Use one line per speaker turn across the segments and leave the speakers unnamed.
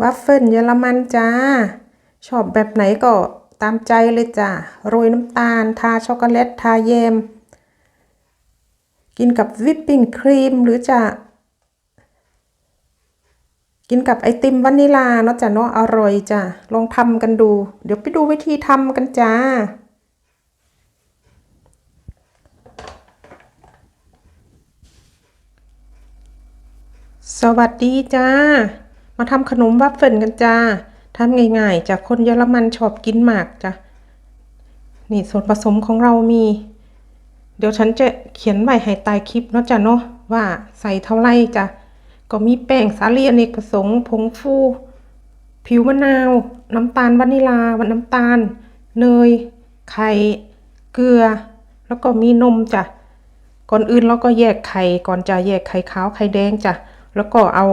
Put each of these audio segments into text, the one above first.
วัฟเฟิลเยอรมันจ้า ชอบแบบไหนก็ตามใจเลยจ้าโรยน้ำตาล ทาช็อกโกแลต ทาแยม กินกับวิปปิ้งครีมหรือจะ กินกับไอติมวานิลาเนาะจ้ะเนาะอร่อยจ้ะลองทำกันดู เดี๋ยวไปดูวิธีทำกันจ้าสวัสดีจ้า มาทำขนมวัฟเฟิลกันจ้าทำง่ายๆจากคนเยอรมันชอบกินมากจ้ะ นี่ส่วนผสมของเรามี เดี๋ยวฉันจะเขียนไว้ให้ใต้คลิปเนาะจ้ะเนาะว่าใส่เท่าไรจ้ะ ก็มีแป้งสาลีอเนกประสงค์ผงฟู ผิวมะนาว น้ำตาลวานิลาวันน้ำตาล เนย ไข่ เกลือ แล้วก็มีนมจ้ะ ก่อนอื่นเราก็แยกไข่ก่อนจะแยกไข่ขาวไข่แดงจ้ะ แล้วก็เอา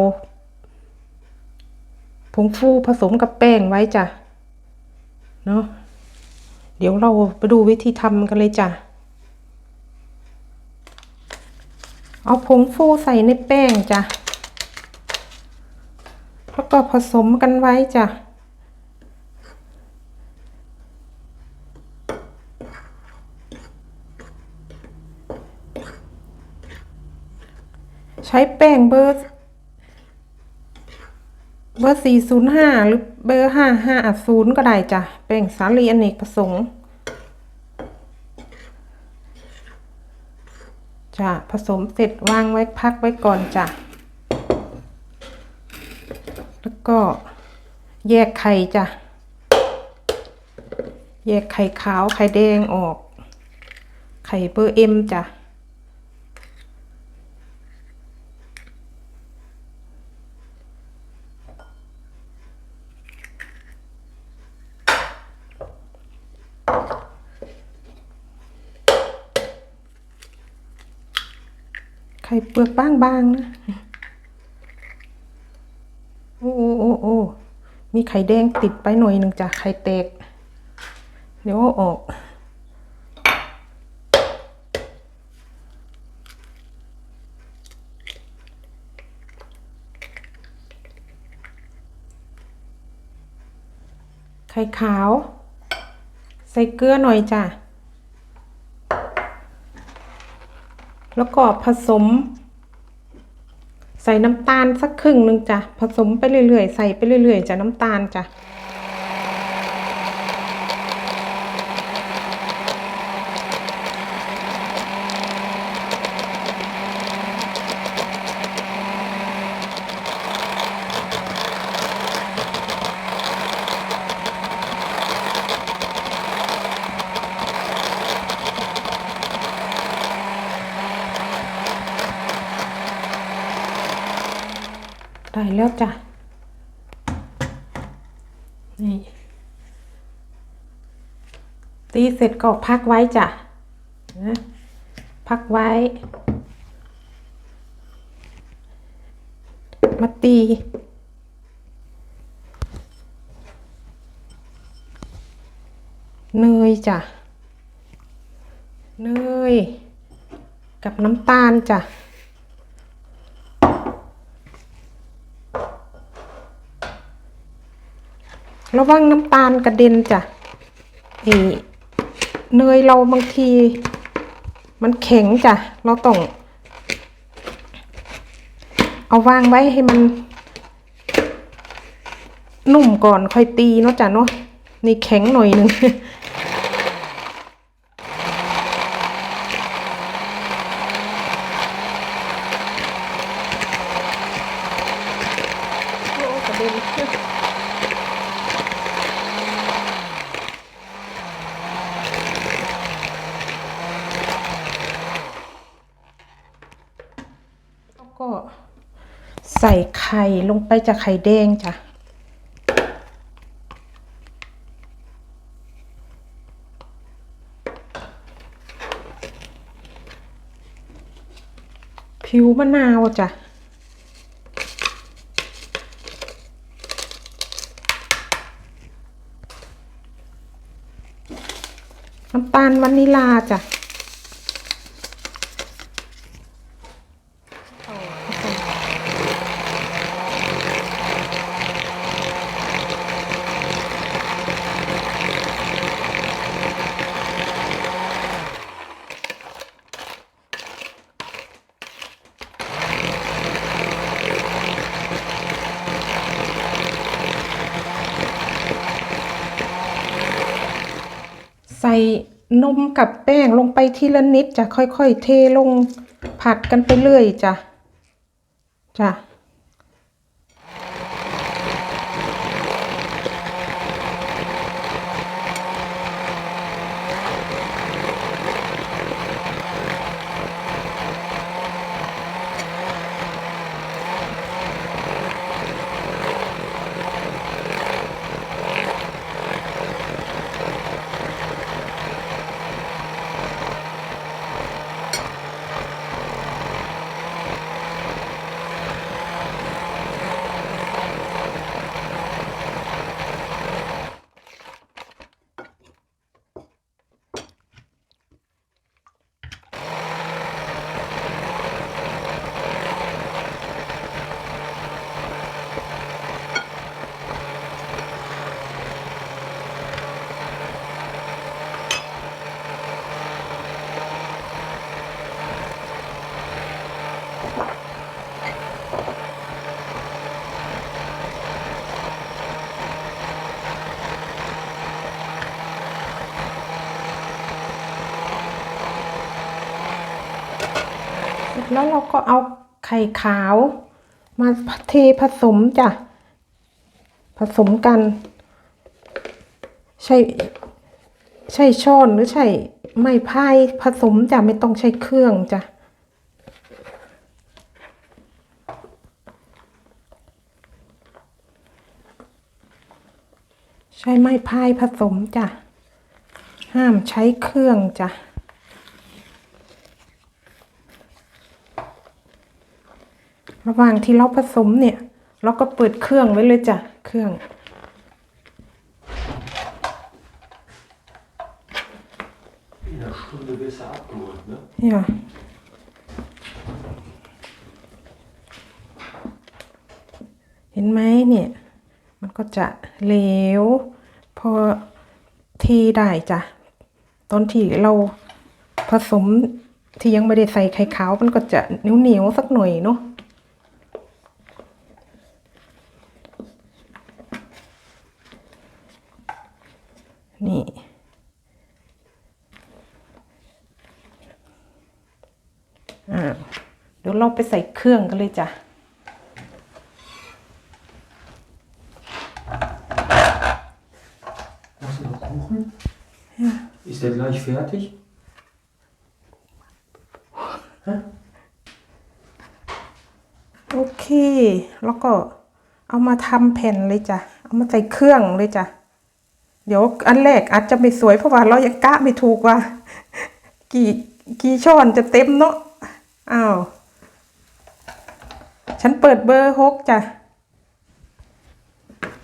ผงฟูผสมกับแป้งไว้จ้ะ เนาะเดี๋ยวเราไปดูวิธีทำกันเลยจ้ะ เอาผงฟูใส่ในแป้งจ้ะ แล้วก็ผสมกันไว้จ้ะใช้แป้งเบอร์ เบอร์สี่ศูนย์ห้าหรือเบอร์ห้าห้าศูนย์ก็ได้จ้ะแป้งสาลีอเนกประสงค์จ้ะผสมเสร็จวางไว้พักไว้ก่อนจ้ะแล้วก็แยกไข่จ้ะ แยกไข่ขาวไข่แดงออก ไข่เบอร์เอ็มจ้ะ ข่เปลือกบางๆนะ โอ้โอ้โอ้โอ้มีไข่แดงติดไปหน่อยหนึ่งจ้ะไข่แตก เดี๋ยวออก ไข่ขาว ใส่เกลือหน่อยจ้ะ แล้วก็ผสม ใส่น้ำตาลสักครึ่งหนึ่งจ้ะผสมไปเรื่อยๆ ใส่ไปเรื่อยๆจ้ะน้ำตาลจ้ะ ได้แล้วจ้ะ นี่ ตีเสร็จก็พักไว้จ้ะนะพักไว้ มาตีเนยจ้ะ เนย กับน้ำตาลจ้ะ ระวังน้ำตาลกระเด็นจ้ะเอเนยเราบางที มันแข็งจ้ะ เราต้อง เอาวางไว้ให้มัน นุ่มก่อนค่อยตีเนาะจ้ะเนาะนี่แข็งหน่อยหนึ่ง โอ้กระเด็น แล้วก็ใส่ไข่ลงไปจากไข่แดงจ้ะผิวมะนาวจ้ะน้ำตาลวานิลาจ้ะ ผ ใส่นมกับแป้งลงไปทีละนิดจะค่อยๆ เทลงผัดกันไปเรื่อยจ้ะจ้ะ แล้วเราก็เอาไข่ขาว มาเทผสมจ้ะ ผสมกัน ใช่ใช่ช้อนหรือใช่ไม้พายผสมจ้ะไม่ต้องใช้เครื่องจ้ะใช้ไม้พายผสมจ้ะ ห้ามใช้เครื่องจ้ะ ระหว่างที่เราผสมเนี่ย เราก็เปิดเครื่องไว้เลยจ้ะ เครื่อง
In einer Stunde wirst du abgeholt, ne?
เนี่ยเห็นไหมเนี่ย มันก็จะเหลว พอเทีได้จ้ะ ตอนที่เราผสมที่ยังไม่ได้ใส่ไข่ขาว มันก็จะเหนียวๆสักหน่อยเนาะ นี่ อ่า เดี๋ยวเราไปใส่เครื่องกันเลยจ้ะ
Hast du noch Kuchen? Ja. Ist der gleich fertig?
โอเค แล้วก็เอามาทำแผ่นเลยจ้ะ เอามาใส่เครื่องเลยจ้ะ เดี๋ยวอันแรกอาจจะไม่สวยเพราะว่าเรายังกะไม่ถูกว่า กี่กี่ช้อนจะเต็มเนาะอ้าวฉันเปิดเบอร์หกจ้ะ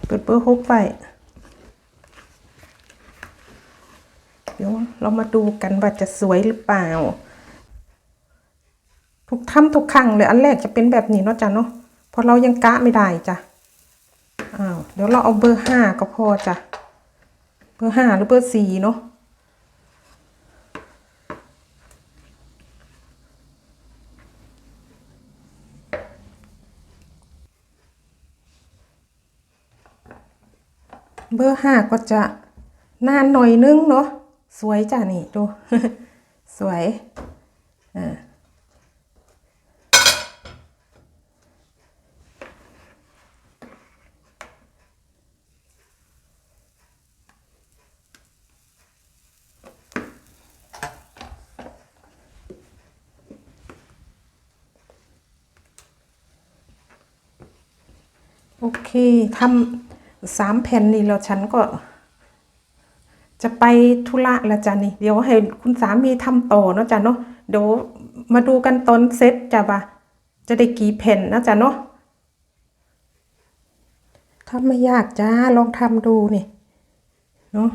เปิดเบอร์หกไปเดี๋ยวเรามาดูกันว่าจะสวยหรือเปล่า ทุกทำทุกครั้งเลย อันแรกจะเป็นแบบนี้เนาะจ้ะเนาะเพราะเรายังกะไม่ได้จ้ะอ้าวเดี๋ยวเราเอาเบอร์ห้าก็พอจ้ะ เบอร์ห้าหรือเบอร์สี่เนาะเบอร์ห้าก็จะนานหน่อยนึงเนาะสวยจ้ะนี่ดู สวย เคทำสามแผ่นนี่แล้วฉันก็ จะไปธุระละจ้ะนี่ เดี๋ยวให้คุณสามีทำต่อเนาะจ้ะเนาะเดี๋ยวมาดูกันตอนเซ็ตจ้ะว่าจะได้กี่แผ่นนะจ้ะเนาะทำไม่ยากจ้าลองทำดูนี่เนาะ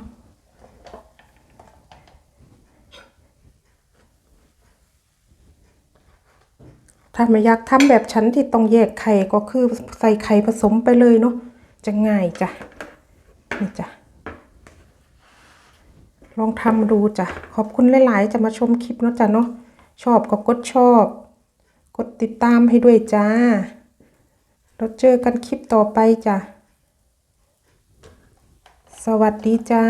ถ้าไม่อยากทำแบบฉันที่ต้องแยกไข่ก็คือใส่ไข่ผสมไปเลยเนาะจะง่ายจ้ะนี่จ้ะลองทำดูจ้ะขอบคุณหลาย ๆ จะมาชมคลิปเนาะจ้ะเนาะชอบก็กดชอบ กดติดตามให้ด้วยจ้าเราเจอกันคลิปต่อไปจ้ะสวัสดีจ้า